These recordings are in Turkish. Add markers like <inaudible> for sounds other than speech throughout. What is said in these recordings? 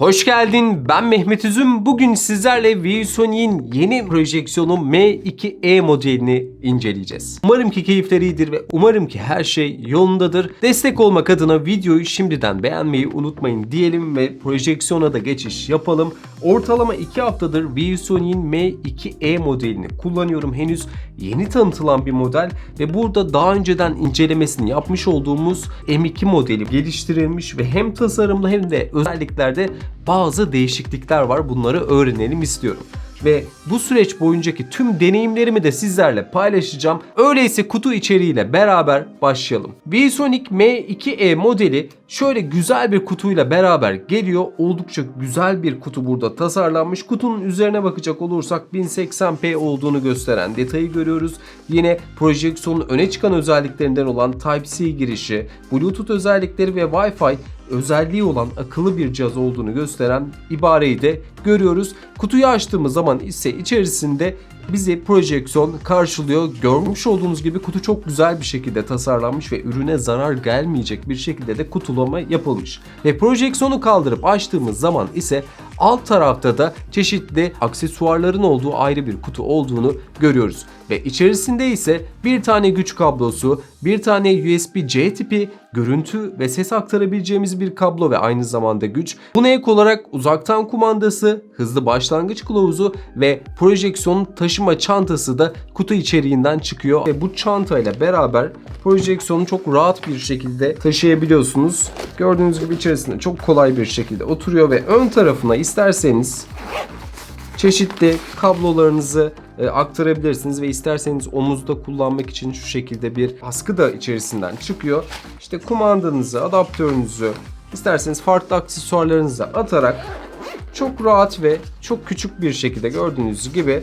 Hoş geldin. Ben Mehmet Üzüm. Bugün sizlerle ViewSony'in yeni projeksiyonu M2E modelini inceleyeceğiz. Umarım ki keyifleri iyidir ve umarım ki her şey yolundadır. Destek olmak adına videoyu şimdiden beğenmeyi unutmayın diyelim ve projeksiyona da geçiş yapalım. Ortalama 2 haftadır ViewSony'in M2E modelini kullanıyorum. Henüz yeni tanıtılan bir model ve burada daha önceden incelemesini yapmış olduğumuz M2 modeli geliştirilmiş ve hem tasarımda hem de özelliklerde bazı değişiklikler var. Bunları öğrenelim istiyorum. Ve bu süreç boyuncaki tüm deneyimlerimi de sizlerle paylaşacağım. Öyleyse kutu içeriğiyle beraber başlayalım. VSonic M2E modeli şöyle güzel bir kutuyla beraber geliyor. Oldukça güzel bir kutu burada tasarlanmış. Kutunun üzerine bakacak olursak 1080p olduğunu gösteren detayı görüyoruz. Yine projeksiyonun öne çıkan özelliklerinden olan Type-C girişi, Bluetooth özellikleri ve Wi-Fi özelliği olan akıllı bir cihaz olduğunu gösteren ibareyi de görüyoruz. Kutuyu açtığımız zaman ise içerisinde bizi projeksiyon karşılıyor. Görmüş olduğunuz gibi kutu çok güzel bir şekilde tasarlanmış ve ürüne zarar gelmeyecek bir şekilde de kutulama yapılmış. Ve projeksiyonu kaldırıp açtığımız zaman ise alt tarafta da çeşitli aksesuarların olduğu ayrı bir kutu olduğunu görüyoruz. Ve içerisinde ise bir tane güç kablosu, bir tane USB-C tipi görüntü ve ses aktarabileceğimiz bir kablo ve aynı zamanda güç. Buna ek olarak uzaktan kumandası, hızlı başlangıç kılavuzu ve projeksiyon taşıma çantası da kutu içeriğinden çıkıyor. Ve bu çantayla beraber projeksiyonu çok rahat bir şekilde taşıyabiliyorsunuz. Gördüğünüz gibi içerisinde çok kolay bir şekilde oturuyor ve ön tarafına isterseniz çeşitli kablolarınızı e, aktarabilirsiniz ve isterseniz omuzda kullanmak için şu şekilde bir askı da içerisinden çıkıyor. İşte kumandanızı, adaptörünüzü, isterseniz farklı aksesuarlarınızı atarak çok rahat ve çok küçük bir şekilde gördüğünüz gibi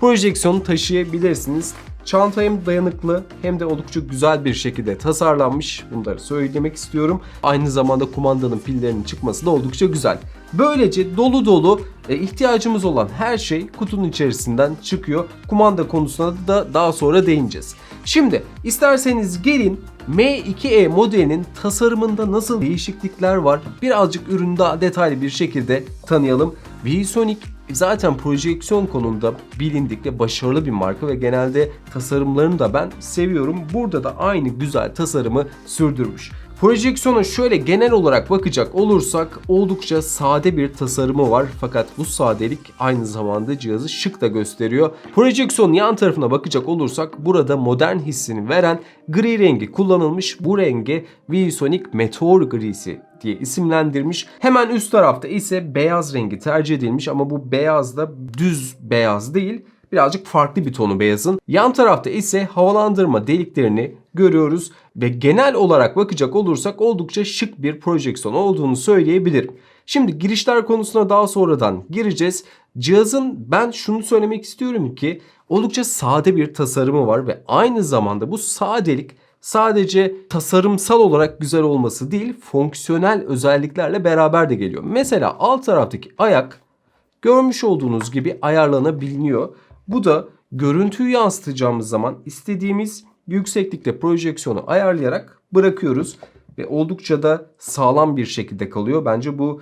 projeksiyonu taşıyabilirsiniz. Çanta hem dayanıklı hem de oldukça güzel bir şekilde tasarlanmış. Bunları söylemek istiyorum. Aynı zamanda kumandanın pillerinin çıkması da oldukça güzel. Böylece dolu dolu e, ihtiyacımız olan her şey kutunun içerisinden çıkıyor. Kumanda konusuna da daha sonra değineceğiz. Şimdi isterseniz gelin M2E modelinin tasarımında nasıl değişiklikler var birazcık ürünü daha detaylı bir şekilde tanıyalım. VSonic zaten projeksiyon konumunda bilindik ve başarılı bir marka ve genelde tasarımlarını da ben seviyorum. Burada da aynı güzel tasarımı sürdürmüş. Projeksiyona şöyle genel olarak bakacak olursak oldukça sade bir tasarımı var fakat bu sadelik aynı zamanda cihazı şık da gösteriyor. Projeksiyonun yan tarafına bakacak olursak burada modern hissini veren gri rengi kullanılmış. Bu rengi VSonic Meteor grisi diye isimlendirmiş. Hemen üst tarafta ise beyaz rengi tercih edilmiş ama bu beyaz da düz beyaz değil birazcık farklı bir tonu beyazın. Yan tarafta ise havalandırma deliklerini görüyoruz ve genel olarak bakacak olursak oldukça şık bir projeksiyon olduğunu söyleyebilirim. Şimdi girişler konusuna daha sonradan gireceğiz. Cihazın ben şunu söylemek istiyorum ki oldukça sade bir tasarımı var ve aynı zamanda bu sadelik sadece tasarımsal olarak güzel olması değil, fonksiyonel özelliklerle beraber de geliyor. Mesela alt taraftaki ayak görmüş olduğunuz gibi ayarlanabiliyor. Bu da görüntüyü yansıtacağımız zaman istediğimiz yükseklikte projeksiyonu ayarlayarak bırakıyoruz ve oldukça da sağlam bir şekilde kalıyor. Bence bu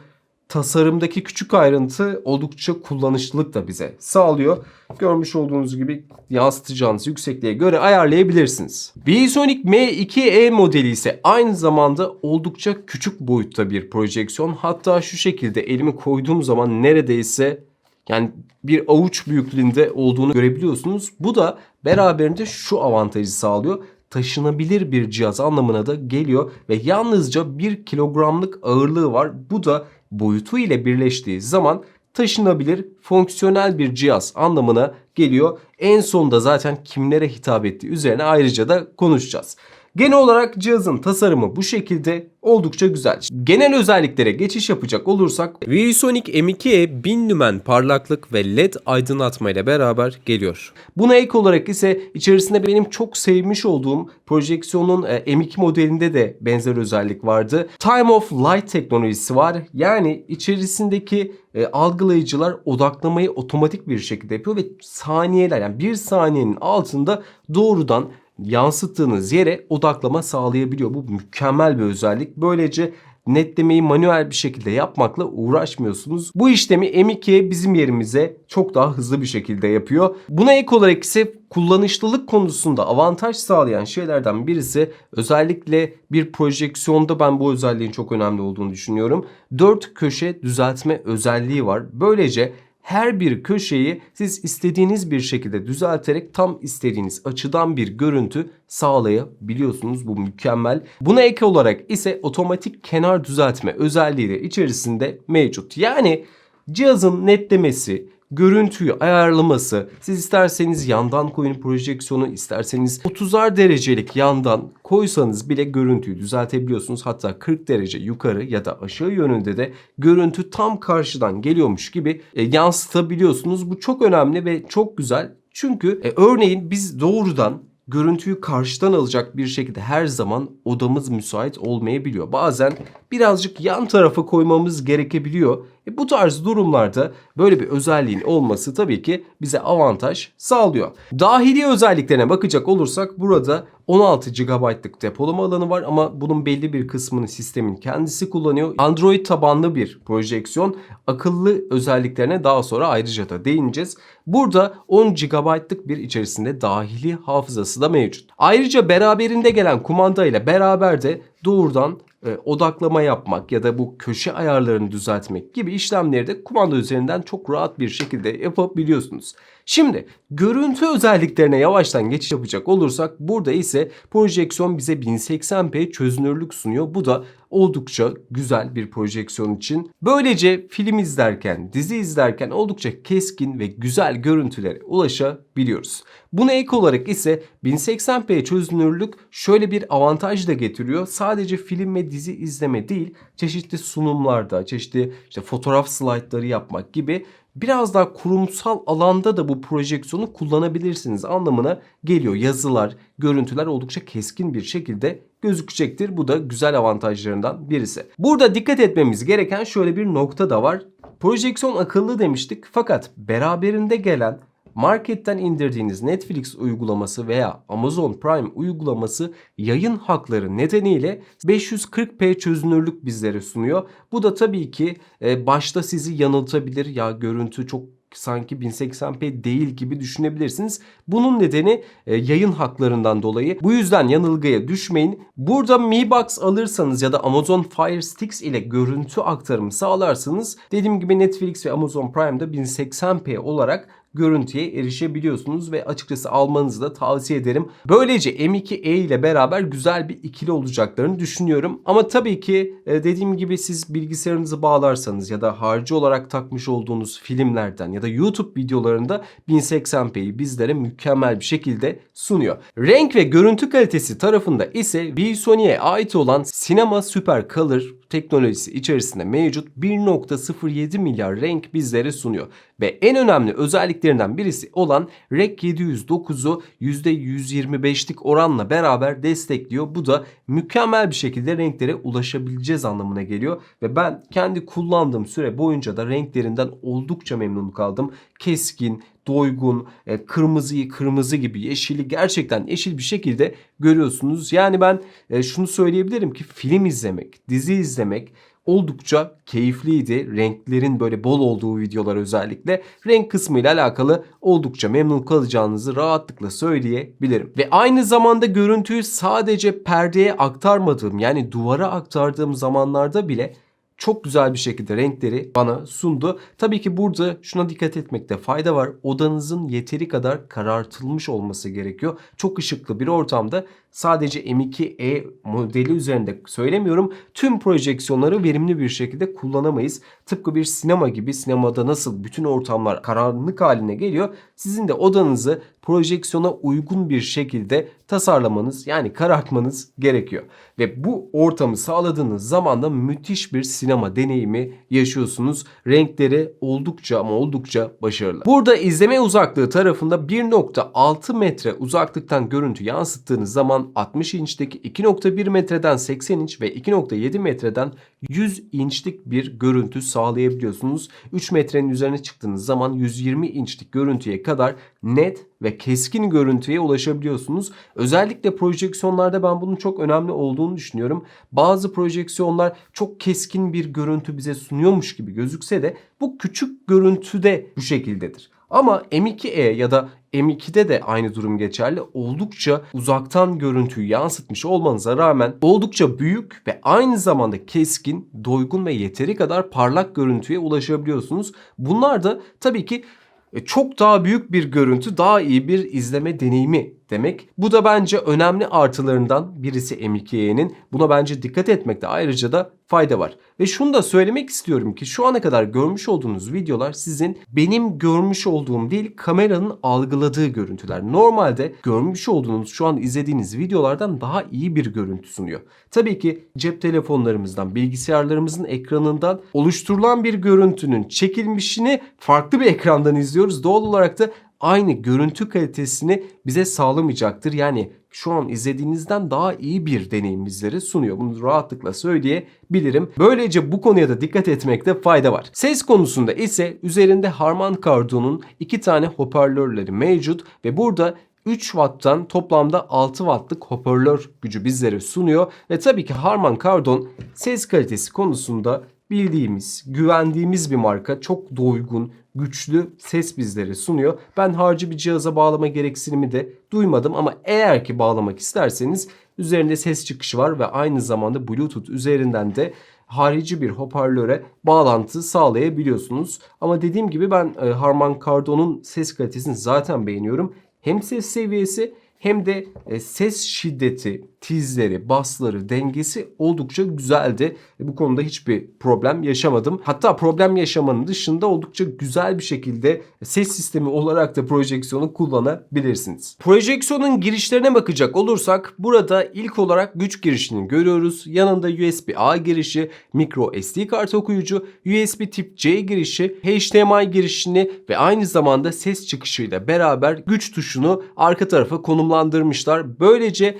tasarımdaki küçük ayrıntı oldukça kullanışlılık da bize sağlıyor. Görmüş olduğunuz gibi yansıtacağınız yüksekliğe göre ayarlayabilirsiniz. VSonic M2E modeli ise aynı zamanda oldukça küçük boyutta bir projeksiyon. Hatta şu şekilde elimi koyduğum zaman neredeyse yani bir avuç büyüklüğünde olduğunu görebiliyorsunuz. Bu da beraberinde şu avantajı sağlıyor taşınabilir bir cihaz anlamına da geliyor ve yalnızca 1 kilogramlık ağırlığı var. Bu da boyutu ile birleştiği zaman taşınabilir, fonksiyonel bir cihaz anlamına geliyor. En sonunda zaten kimlere hitap ettiği üzerine ayrıca da konuşacağız. Genel olarak cihazın tasarımı bu şekilde oldukça güzel. Genel özelliklere geçiş yapacak olursak ViewSonic M2'ye 1000 lümen parlaklık ve LED aydınlatma ile beraber geliyor. Buna ek olarak ise içerisinde benim çok sevmiş olduğum projeksiyonun e, M2 modelinde de benzer özellik vardı. Time of Light teknolojisi var. Yani içerisindeki e, algılayıcılar odaklamayı otomatik bir şekilde yapıyor ve saniyeler yani bir saniyenin altında doğrudan yansıttığınız yere odaklama sağlayabiliyor. Bu mükemmel bir özellik. Böylece netlemeyi manuel bir şekilde yapmakla uğraşmıyorsunuz. Bu işlemi M2 bizim yerimize çok daha hızlı bir şekilde yapıyor. Buna ek olarak ise kullanışlılık konusunda avantaj sağlayan şeylerden birisi özellikle bir projeksiyonda ben bu özelliğin çok önemli olduğunu düşünüyorum. 4 köşe düzeltme özelliği var. Böylece her bir köşeyi siz istediğiniz bir şekilde düzelterek tam istediğiniz açıdan bir görüntü sağlayabiliyorsunuz. Bu mükemmel. Buna ek olarak ise otomatik kenar düzeltme özelliği de içerisinde mevcut. Yani cihazın netlemesi, görüntüyü ayarlaması, siz isterseniz yandan koyun projeksiyonu, isterseniz 30'ar derecelik yandan koysanız bile görüntüyü düzeltebiliyorsunuz. Hatta 40 derece yukarı ya da aşağı yönünde de görüntü tam karşıdan geliyormuş gibi e, yansıtabiliyorsunuz. Bu çok önemli ve çok güzel. Çünkü e, örneğin biz doğrudan görüntüyü karşıdan alacak bir şekilde her zaman odamız müsait olmayabiliyor. Bazen birazcık yan tarafa koymamız gerekebiliyor. E bu tarz durumlarda böyle bir özelliğin olması tabii ki bize avantaj sağlıyor. Dahili özelliklerine bakacak olursak burada 16 GB'lık depolama alanı var ama bunun belli bir kısmını sistemin kendisi kullanıyor. Android tabanlı bir projeksiyon. Akıllı özelliklerine daha sonra ayrıca da değineceğiz. Burada 10 GB'lık bir içerisinde dahili hafızası da mevcut. Ayrıca beraberinde gelen kumanda ile beraber de doğrudan e, odaklama yapmak ya da bu köşe ayarlarını düzeltmek gibi işlemleri de kumanda üzerinden çok rahat bir şekilde yapabiliyorsunuz. Şimdi görüntü özelliklerine yavaştan geçiş yapacak olursak burada ise projeksiyon bize 1080p çözünürlük sunuyor. Bu da oldukça güzel bir projeksiyon için. Böylece film izlerken, dizi izlerken oldukça keskin ve güzel görüntülere ulaşabiliyoruz. Buna ek olarak ise 1080p çözünürlük şöyle bir avantaj da getiriyor. Sadece film ve dizi izleme değil, çeşitli sunumlarda, çeşitli işte fotoğraf slaytları yapmak gibi biraz daha kurumsal alanda da bu projeksiyonu kullanabilirsiniz anlamına geliyor. Yazılar, görüntüler oldukça keskin bir şekilde gözükecektir. Bu da güzel avantajlarından birisi. Burada dikkat etmemiz gereken şöyle bir nokta da var. Projeksiyon akıllı demiştik fakat beraberinde gelen marketten indirdiğiniz Netflix uygulaması veya Amazon Prime uygulaması yayın hakları nedeniyle 540p çözünürlük bizlere sunuyor. Bu da tabii ki e, başta sizi yanıltabilir. Ya görüntü çok sanki 1080p değil gibi düşünebilirsiniz. Bunun nedeni e, yayın haklarından dolayı. Bu yüzden yanılgıya düşmeyin. Burada Mi Box alırsanız ya da Amazon Fire Sticks ile görüntü aktarımı sağlarsanız dediğim gibi Netflix ve Amazon Prime'da 1080p olarak görüntüye erişebiliyorsunuz ve açıkçası almanızı da tavsiye ederim. Böylece M2E ile beraber güzel bir ikili olacaklarını düşünüyorum. Ama tabii ki e, dediğim gibi siz bilgisayarınızı bağlarsanız ya da harcı olarak takmış olduğunuz filmlerden ya da YouTube videolarında 1080p'yi bizlere mükemmel bir şekilde sunuyor. Renk ve görüntü kalitesi tarafında ise VSony'ye ait olan Cinema Super Color teknolojisi içerisinde mevcut 1.07 milyar renk bizlere sunuyor. Ve en önemli özelliklerinden birisi olan REC 709'u %125'lik oranla beraber destekliyor. Bu da mükemmel bir şekilde renklere ulaşabileceğiz anlamına geliyor. Ve ben kendi kullandığım süre boyunca da renklerinden oldukça memnun kaldım. Keskin, doygun, e, kırmızıyı kırmızı gibi, yeşili gerçekten yeşil bir şekilde görüyorsunuz. Yani ben e, şunu söyleyebilirim ki film izlemek, dizi izlemek oldukça keyifliydi. Renklerin böyle bol olduğu videolar özellikle renk kısmı ile alakalı oldukça memnun kalacağınızı rahatlıkla söyleyebilirim. Ve aynı zamanda görüntüyü sadece perdeye aktarmadığım yani duvara aktardığım zamanlarda bile çok güzel bir şekilde renkleri bana sundu. Tabii ki burada şuna dikkat etmekte fayda var. Odanızın yeteri kadar karartılmış olması gerekiyor. Çok ışıklı bir ortamda sadece M2E modeli üzerinde söylemiyorum. Tüm projeksiyonları verimli bir şekilde kullanamayız. Tıpkı bir sinema gibi sinemada nasıl bütün ortamlar karanlık haline geliyor. Sizin de odanızı projeksiyona uygun bir şekilde tasarlamanız yani karartmanız gerekiyor. Ve bu ortamı sağladığınız zaman da müthiş bir sinema deneyimi yaşıyorsunuz. Renkleri oldukça ama oldukça başarılı. Burada izleme uzaklığı tarafında 1.6 metre uzaklıktan görüntü yansıttığınız zaman 60 inçteki 2.1 metreden 80 inç ve 2.7 metreden 100 inçlik bir görüntü sağlayabiliyorsunuz. 3 metrenin üzerine çıktığınız zaman 120 inçlik görüntüye kadar net ve keskin görüntüye ulaşabiliyorsunuz. Özellikle projeksiyonlarda ben bunun çok önemli olduğunu düşünüyorum. Bazı projeksiyonlar çok keskin bir görüntü bize sunuyormuş gibi gözükse de bu küçük görüntüde bu şekildedir. Ama M2E ya da M2'de de aynı durum geçerli. Oldukça uzaktan görüntüyü yansıtmış olmanıza rağmen oldukça büyük ve aynı zamanda keskin, doygun ve yeteri kadar parlak görüntüye ulaşabiliyorsunuz. Bunlar da tabii ki e, çok daha büyük bir görüntü, daha iyi bir izleme deneyimi demek. Bu da bence önemli artılarından birisi M2E'nin. Buna bence dikkat etmekte ayrıca da fayda var. Ve şunu da söylemek istiyorum ki şu ana kadar görmüş olduğunuz videolar sizin benim görmüş olduğum değil kameranın algıladığı görüntüler. Normalde görmüş olduğunuz şu an izlediğiniz videolardan daha iyi bir görüntü sunuyor. Tabii ki cep telefonlarımızdan, bilgisayarlarımızın ekranından oluşturulan bir görüntünün çekilmişini farklı bir ekrandan izliyoruz. Doğal olarak da aynı görüntü kalitesini bize sağlamayacaktır. Yani şu an izlediğinizden daha iyi bir deneyim bizlere sunuyor. Bunu rahatlıkla söyleyebilirim. Böylece bu konuya da dikkat etmekte fayda var. Ses konusunda ise üzerinde Harman Kardon'un iki tane hoparlörleri mevcut ve burada 3 watttan toplamda 6 wattlık hoparlör gücü bizlere sunuyor ve tabii ki Harman Kardon ses kalitesi konusunda bildiğimiz, güvendiğimiz bir marka. Çok doygun, güçlü ses bizlere sunuyor. Ben harcı bir cihaza bağlama gereksinimi de duymadım ama eğer ki bağlamak isterseniz üzerinde ses çıkışı var ve aynı zamanda Bluetooth üzerinden de harici bir hoparlöre bağlantı sağlayabiliyorsunuz. Ama dediğim gibi ben e, Harman Kardon'un ses kalitesini zaten beğeniyorum. Hem ses seviyesi hem de e, ses şiddeti, tizleri, basları, dengesi oldukça güzeldi. E, bu konuda hiçbir problem yaşamadım. Hatta problem yaşamanın dışında oldukça güzel bir şekilde ses sistemi olarak da projeksiyonu kullanabilirsiniz. Projeksiyonun girişlerine bakacak olursak burada ilk olarak güç girişini görüyoruz. Yanında USB-A girişi, micro SD kart okuyucu, USB tip C girişi, HDMI girişini ve aynı zamanda ses çıkışıyla beraber güç tuşunu arka tarafa konumlandırmışlar. Böylece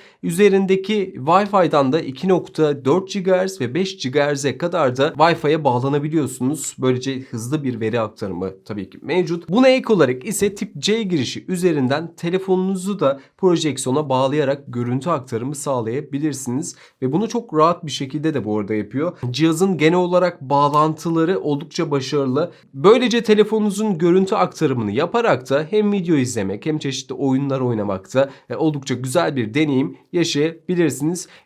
üzerindeki Wi-Fi'dan da 2.4 GHz ve 5 GHz'e kadar da Wi-Fi'ye bağlanabiliyorsunuz. Böylece hızlı bir veri aktarımı tabii ki mevcut. Buna ek olarak ise tip C girişi üzerinden telefonunuzu da projeksiyona bağlayarak görüntü aktarımı sağlayabilirsiniz. Ve bunu çok rahat bir şekilde de bu arada yapıyor. Cihazın genel olarak bağlantıları oldukça başarılı. Böylece telefonunuzun görüntü aktarımını yaparak da hem video izlemek hem çeşitli oyunlar oynamakta e, oldukça güzel bir deneyim yaşayabilirsiniz.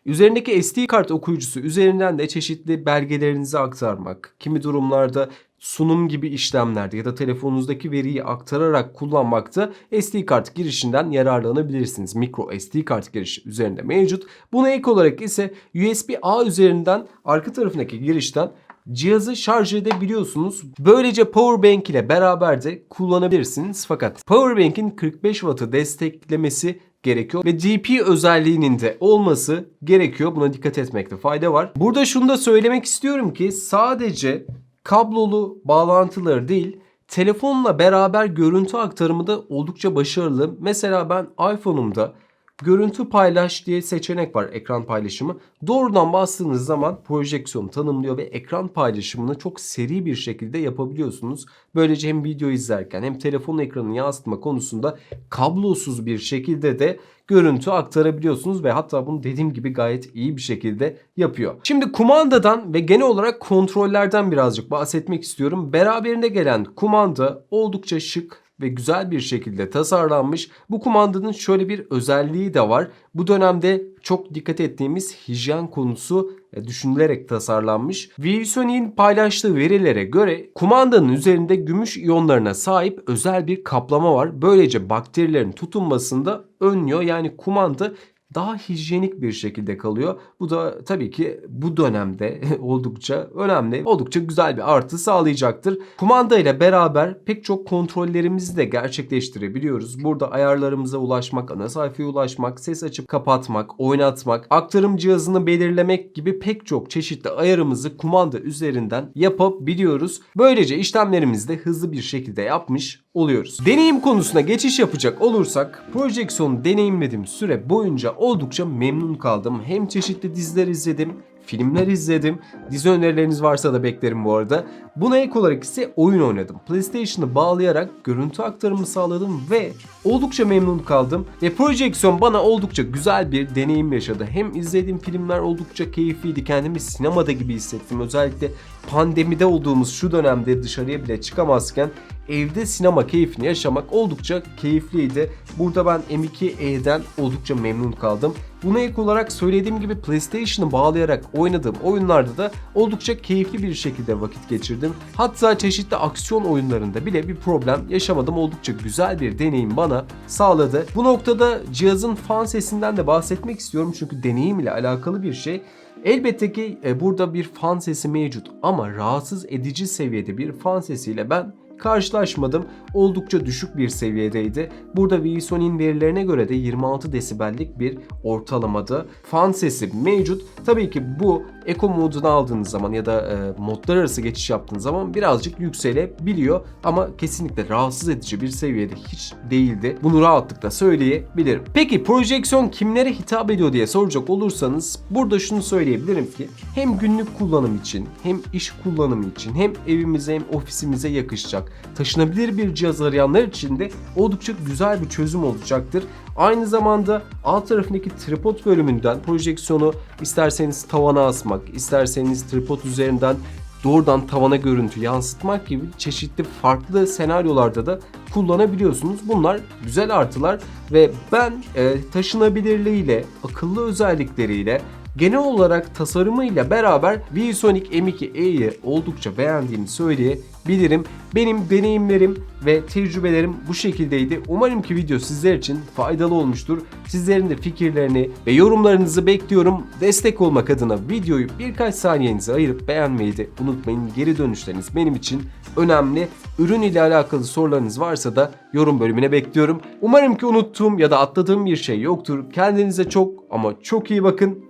Üzerindeki SD kart okuyucusu üzerinden de çeşitli belgelerinizi aktarmak, kimi durumlarda sunum gibi işlemlerde ya da telefonunuzdaki veriyi aktararak kullanmakta SD kart girişinden yararlanabilirsiniz. Micro SD kart girişi üzerinde mevcut. Buna ek olarak ise USB-A üzerinden arka tarafındaki girişten cihazı şarj edebiliyorsunuz. Böylece powerbank ile beraber de kullanabilirsiniz. Fakat powerbank'in 45 wattı desteklemesi gerekiyor ve DP özelliğinin de olması gerekiyor. Buna dikkat etmekte fayda var. Burada şunu da söylemek istiyorum ki sadece kablolu bağlantıları değil telefonla beraber görüntü aktarımı da oldukça başarılı. Mesela ben iPhone'umda görüntü paylaş diye seçenek var ekran paylaşımı. Doğrudan bastığınız zaman projeksiyon tanımlıyor ve ekran paylaşımını çok seri bir şekilde yapabiliyorsunuz. Böylece hem video izlerken hem telefon ekranını yansıtma konusunda kablosuz bir şekilde de görüntü aktarabiliyorsunuz ve hatta bunu dediğim gibi gayet iyi bir şekilde yapıyor. Şimdi kumandadan ve genel olarak kontrollerden birazcık bahsetmek istiyorum. Beraberinde gelen kumanda oldukça şık ve güzel bir şekilde tasarlanmış. Bu kumandanın şöyle bir özelliği de var. Bu dönemde çok dikkat ettiğimiz hijyen konusu e, düşünülerek tasarlanmış. Viewsony'in paylaştığı verilere göre kumandanın üzerinde gümüş iyonlarına sahip özel bir kaplama var. Böylece bakterilerin tutunmasında önlüyor. Yani kumanda daha hijyenik bir şekilde kalıyor. Bu da tabii ki bu dönemde <laughs> oldukça önemli, oldukça güzel bir artı sağlayacaktır. Kumanda ile beraber pek çok kontrollerimizi de gerçekleştirebiliyoruz. Burada ayarlarımıza ulaşmak, ana sayfaya ulaşmak, ses açıp kapatmak, oynatmak, aktarım cihazını belirlemek gibi pek çok çeşitli ayarımızı kumanda üzerinden yapabiliyoruz. Böylece işlemlerimizi de hızlı bir şekilde yapmış oluyoruz. Deneyim konusuna geçiş yapacak olursak projeksiyonu deneyimlediğim süre boyunca oldukça memnun kaldım. Hem çeşitli diziler izledim filmler izledim. Dizi önerileriniz varsa da beklerim bu arada. Buna ek olarak ise oyun oynadım. PlayStation'ı bağlayarak görüntü aktarımı sağladım ve oldukça memnun kaldım. Ve projeksiyon bana oldukça güzel bir deneyim yaşadı. Hem izlediğim filmler oldukça keyifliydi. Kendimi sinemada gibi hissettim. Özellikle pandemide olduğumuz şu dönemde dışarıya bile çıkamazken evde sinema keyfini yaşamak oldukça keyifliydi. Burada ben M2E'den oldukça memnun kaldım. Buna ek olarak söylediğim gibi PlayStation'ı bağlayarak oynadığım oyunlarda da oldukça keyifli bir şekilde vakit geçirdim. Hatta çeşitli aksiyon oyunlarında bile bir problem yaşamadım. Oldukça güzel bir deneyim bana sağladı. Bu noktada cihazın fan sesinden de bahsetmek istiyorum çünkü deneyim ile alakalı bir şey. Elbette ki e, burada bir fan sesi mevcut ama rahatsız edici seviyede bir fan sesiyle ben karşılaşmadım. Oldukça düşük bir seviyedeydi. Burada VSony'nin verilerine göre de 26 desibellik bir ortalamada fan sesi mevcut. Tabii ki bu Eco modunu aldığınız zaman ya da e, modlar arası geçiş yaptığınız zaman birazcık yükselebiliyor ama kesinlikle rahatsız edici bir seviyede hiç değildi. Bunu rahatlıkla söyleyebilirim. Peki projeksiyon kimlere hitap ediyor diye soracak olursanız burada şunu söyleyebilirim ki hem günlük kullanım için hem iş kullanımı için hem evimize hem ofisimize yakışacak taşınabilir bir cihaz arayanlar için de oldukça güzel bir çözüm olacaktır. Aynı zamanda alt tarafındaki tripod bölümünden projeksiyonu isterseniz tavana asmak, isterseniz tripod üzerinden doğrudan tavana görüntü yansıtmak gibi çeşitli farklı senaryolarda da kullanabiliyorsunuz. Bunlar güzel artılar ve ben e, taşınabilirliğiyle, akıllı özellikleriyle genel olarak tasarımıyla beraber ViewSonic M2E'yi oldukça beğendiğimi söyleyebilirim. Benim deneyimlerim ve tecrübelerim bu şekildeydi. Umarım ki video sizler için faydalı olmuştur. Sizlerin de fikirlerini ve yorumlarınızı bekliyorum. Destek olmak adına videoyu birkaç saniyenize ayırıp beğenmeyi de unutmayın. Geri dönüşleriniz benim için önemli. Ürün ile alakalı sorularınız varsa da yorum bölümüne bekliyorum. Umarım ki unuttuğum ya da atladığım bir şey yoktur. Kendinize çok ama çok iyi bakın.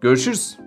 Görüşürüz.